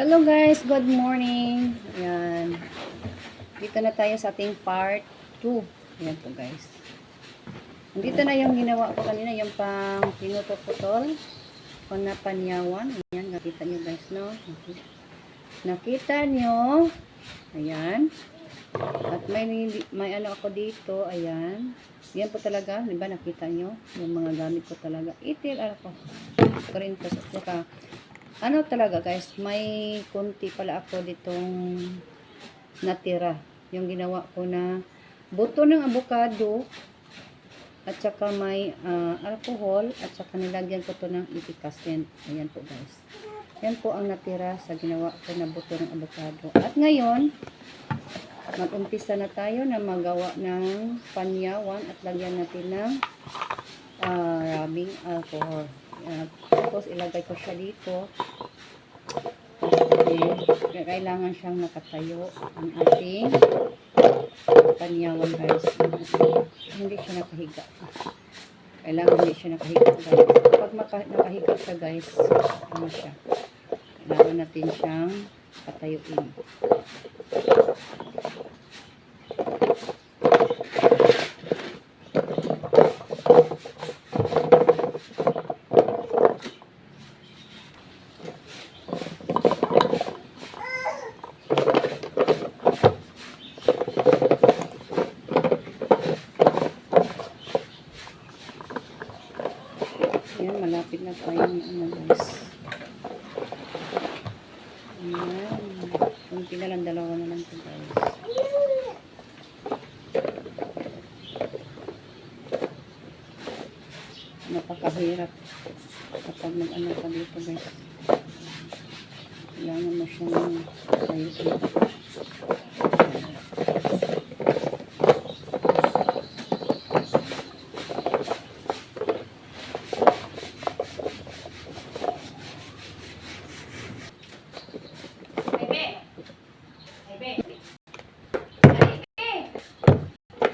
Hello guys, good morning. Ayan. Dito na tayo sa ating part 2. Ayan po guys. Dito na yung ginawa ko kanina, yung pang pinutol-putol. Panapanyawan. Ayan, nakita nyo guys, no? Nakita nyo. Ayan. At may, may ano ako dito, ayan. Yan po talaga, di ba nakita nyo? Yung mga gamit ko talaga. Itil, ano ko. Corinthos at saka ano talaga guys, may konti pala ako ditong natira. Yung ginawa ko na buto ng avocado at saka may ah, alcohol at saka nilagyan ko to ng epicacent. Ayan po guys. Yan po ang natira sa ginawa ko na buto ng avocado. At ngayon, mag-umpisa na tayo na magawa ng panyawan at lagyan natin ng ah, rubbing alcohol. Ayan. tapos ilagay ko siya dito. Kasi kailangan siyang nakatayo ang ating panyawan guys. Hindi siya nakahiga. Kailangan hindi siya nakahiga guys. Kapag maka, nakahiga siya guys, ano siya. Kailangan natin siyang patayuin. Ayan, malapit na tayo ng ano guys. Ayan. Kunti na lang, dalawa na lang ito guys. Napakahirap kapag mag-ano ka dito guys. Kailangan mo siyang tayo.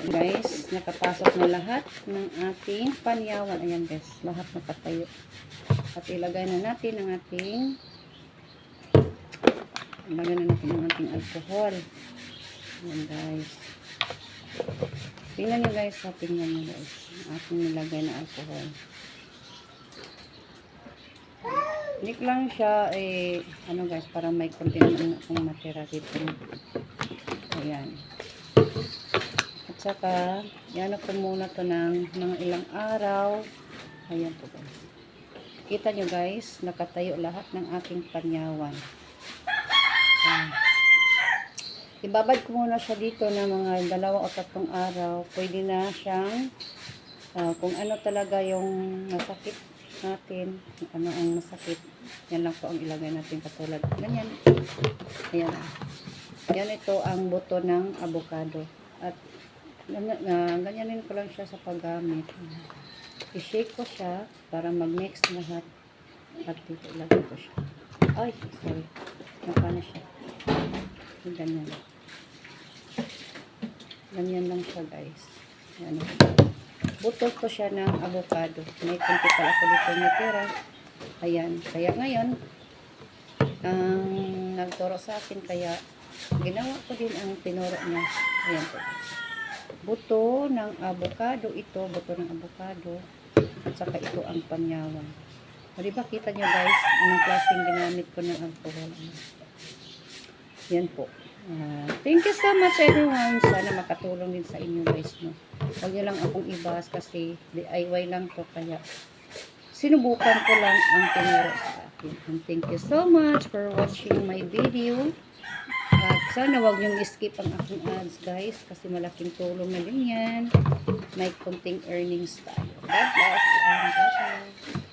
Guys, nakapasok na lahat ng ating panyawan. Ayan guys, lahat nakatayo. At ilagay na natin ang ating ilagay na natin ang ating alcohol. Ayan guys. Tingnan nyo guys, ha, tingnan nyo guys. Ating nilagay na alcohol. Hindi lang siya, eh, ano guys, parang may konti naman akong matira dito. Ayan. At saka, yan ko muna to ng mga ilang araw. Ayan po guys. Kita nyo guys, nakatayo lahat ng aking panyawan. Ayan. Ibabad ko muna siya dito ng mga dalawa o tatlong araw. Pwede na siyang, ah, kung ano talaga yung masakit natin, ano ang masakit, yan lang po ang ilagay natin katulad. Ganyan. Ayan. Yan ito ang buto ng avocado. At ganyan, uh, ganyanin ko lang siya sa paggamit. I-shake ko siya para mag-mix lahat. At dito ilagay ko siya. Ay, sorry. Napano siya. Ganyan. Ganyan lang siya guys. Yan. Butol ko siya ng avocado. May kunti pala ako dito natira. Ayan. Kaya ngayon, ang nagturo sa akin kaya ginawa ko din ang tinuro niya. Ayan po. Buto ng avocado ito, buto ng avocado at saka ito ang panyawan. O diba kita nyo guys, anong klaseng ginamit ko ng alcohol. Yan po. Ah, thank you so much everyone. Sana makatulong din sa inyo guys. No? Huwag nyo lang akong ibas kasi DIY lang to kaya sinubukan ko lang ang tinuro sa akin. And thank you so much for watching my video. Sana wag niyong skip ang aking ads guys kasi malaking tulong na din yan. May konting earnings tayo. God bless and bye